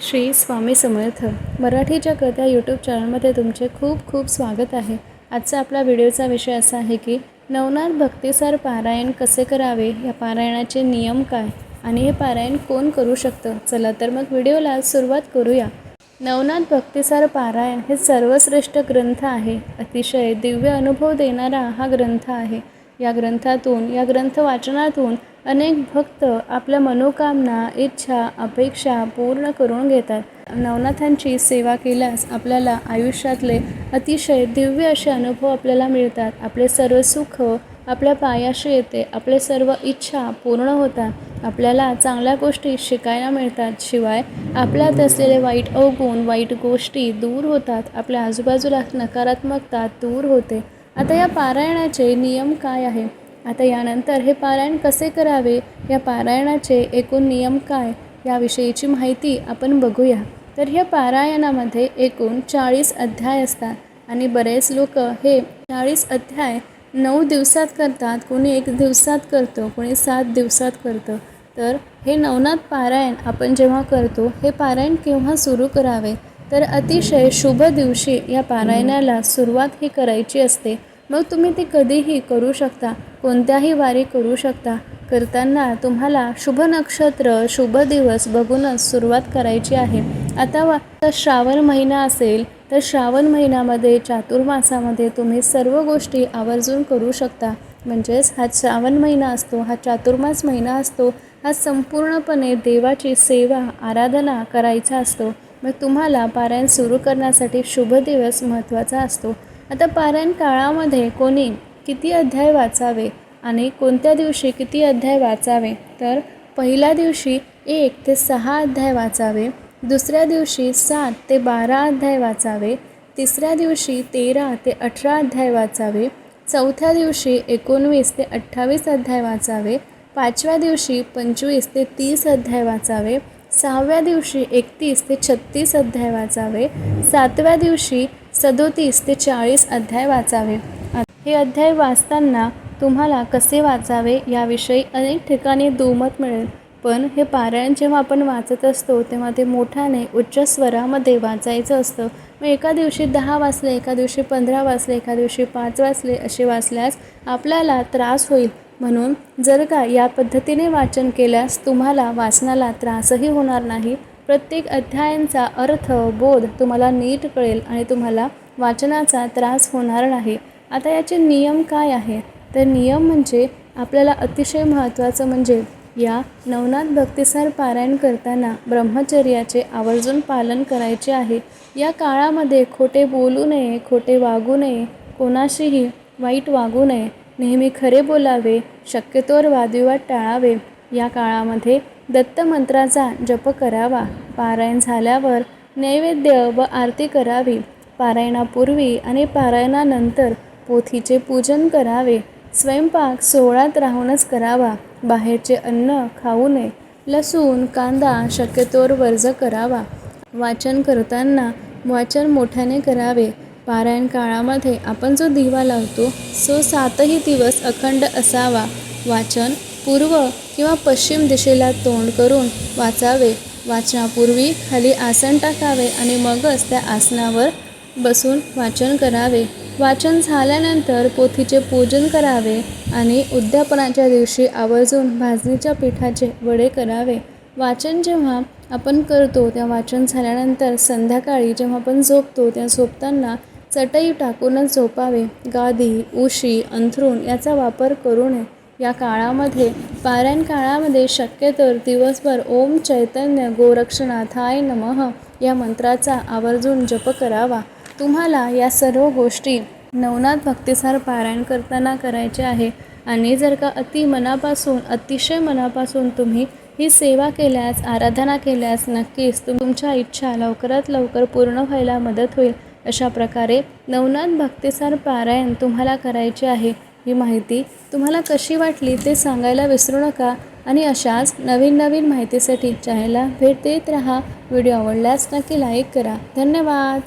श्री स्वामी समर्थ. मराठीच्या कथा यूट्यूब चॅनलमध्ये तुमचे खूप खूप स्वागत आहे. आजचा आपला व्हिडिओचा विषय असा आहे की नवनाथ भक्तिसार पारायण कसे करावे? या पारायणाचे नियम काय? आणि हे पारायण कोण करू शकतं? चला तर मग व्हिडिओला सुरुवात करूया. नवनाथ भक्तिसार पारायण हे सर्वश्रेष्ठ ग्रंथ आहे. अतिशय दिव्य अनुभव देणारा हा ग्रंथ आहे. या ग्रंथातून या ग्रंथ वाचनातून अनेक भक्त आपल्या मनोकामना इच्छा अपेक्षा पूर्ण करून घेतात. नवनाथांची सेवा केल्यास आपल्याला आयुष्यातले अतिशय दिव्य असे अनुभव आपल्याला मिळतात. आपले सर्व सुख आपल्या पायाशी येते. आपले सर्व इच्छा पूर्ण होतात. आपल्याला चांगल्या गोष्टी शिकायला मिळतात. शिवाय आपल्यात असलेले वाईट अवगुण वाईट गोष्टी दूर होतात. आपल्या आजूबाजूला नकारात्मकता दूर होते. आता या पारायणाचे नियम काय आहे? आता यानंतर हे पारायण कसे करावे? या पारायणाचे एकूण नियम काय? याविषयीची माहिती आपण बघूया. तर ह्या पारायणामध्ये एकूण चाळीस अध्याय असतात आणि बरेच लोक हे चाळीस अध्याय नऊ दिवसात करतात कोणी एक दिवसात करतो कोणी सात दिवसात करतं. तर हे नवनाथ पारायण आपण जेव्हा करतो हे पारायण केव्हा सुरू करावे? तर अतिशय शुभ दिवशी या पारायणाला सुरुवात ही करायची असते. मग तुम्ही ती कधीही करू शकता कोणत्याही वारी करू शकता. करताना तुम्हाला शुभ नक्षत्र शुभ दिवस बघूनच सुरुवात करायची आहे. आता वा श्रावण महिना असेल तर श्रावण महिन्यामध्ये चातुर्मासामध्ये तुम्ही सर्व गोष्टी आवर्जून करू शकता. म्हणजेच हा श्रावण महिना असतो हा चातुर्मास महिना असतो हा संपूर्णपणे देवाची सेवा आराधना करायचा असतो. मग तुम्हाला पारायण सुरू करण्यासाठी शुभ दिवस महत्त्वाचा असतो. आता पारायण काळामध्ये कोणी किती अध्याय वाचावे आणि कोणत्या दिवशी किती अध्याय वाचावे तर पहिल्या दिवशी एक ते सहा अध्याय वाचावे दुसऱ्या दिवशी सात ते बारा अध्याय वाचावे तिसऱ्या दिवशी तेरा ते अठरा अध्याय वाचावे चौथ्या दिवशी एकोणवीस ते अठ्ठावीस अध्याय वाचावे पाचव्या दिवशी पंचवीस ते तीस अध्याय वाचावे सहाव्या दिवशी एकतीस ते छत्तीस अध्याय वाचावे सातव्या दिवशी सदोतीस ते चाळीस अध्याय वाचावे. हे अध्याय वाचताना तुम्हाला कसे वाचावे याविषयी अनेक ठिकाणी दुमत मिळेल. पण हे पारायण जेव्हा आपण वाचत असतो तेव्हा ते मोठ्याने उच्च स्वरामध्ये वाचायचं असतं. मग एका दिवशी दहा वाचले एका दिवशी पंधरा वाचले एका दिवशी पाच वाचले असे वाचल्यास आपल्याला त्रास होईल. म्हणून जर का या पद्धतीने वाचन केल्यास तुम्हाला वाचनाला त्रासही होणार नाही प्रत्येक अध्यायांचा अर्थ बोध तुम्हाला नीट कळेल आणि तुम्हाला वाचनाचा त्रास होणार नाही. आता याचे नियम काय आहे? तर नियम म्हणजे आपल्याला अतिशय महत्त्वाचं म्हणजे या नवनाथ भक्तिसार पारायण करताना ब्रह्मचर्याचे आवर्जून पालन करायचे आहे. या काळामध्ये खोटे बोलू नये खोटे वागू नये कोणाशीही वाईट वागू नये नेहमी खरे बोलावे शक्यतोवर वादविवाद टाळावे. या काळामध्ये दत्तमंत्राचा जप करावा. पारायण झाल्यावर नैवेद्य व आरती करावी. पारायणापूर्वी आणि पारायणानंतर पोथीचे पूजन करावे. स्वयंपाक सोहळ्यात राहूनच करावा. बाहेरचे अन्न खाऊ नये. लसूण कांदा शक्यतोवर वर्ज करावा. वाचन करताना वाचन मोठ्याने करावे. पारायण काळामध्ये आपण जो दिवा लावतो सो सातही दिवस अखंड असावा. वाचन पूर्व किंवा पश्चिम दिशेला तोंड करून वाचावे. वाचनापूर्वी खाली आसन टाकावे आणि मगच त्या आसनावर बसून वाचन करावे. वाचन झाल्यानंतर पोथीचे पूजन करावे आणि उद्यापनाच्या दिवशी आवर्जून भाजणीच्या पिठाचे वडे करावे. वाचन जेव्हा आपण करतो त्या वाचन झाल्यानंतर संध्याकाळी जेव्हा आपण झोपतो त्या झोपताना चटई टाकूनच झोपावे. गादी उशी अंथरूण याचा वापर करू नये. या काळामध्ये पारायण काळामध्ये शक्यतर दिवसभर ओम चैतन्य गोरक्षनाथाय नमः या मंत्राचा आवर्जून जप करावा. तुम्हाला या सर्व गोष्टी नवनाथ भक्तिसार पारायण करताना करायचे आहे. आणि जर का अति मनापासून अतिशय मनापासून तुम्ही ही सेवा केल्यास आराधना केल्यास नक्कीच तुमच्या इच्छा लवकरात लवकर पूर्ण व्हायला मदत होईल. अशा प्रकारे नवनाथ भक्तिसार पारायण तुम्हाला करायचे आहे. ही माहिती तुम्हाला कशी वाटली ते सांगायला विसरू नका आणि अशाच नवीन नवीन माहितीसाठी चॅनलला भेट देत राहा. व्हिडिओ आवडल्यास नक्की लाईक करा. धन्यवाद.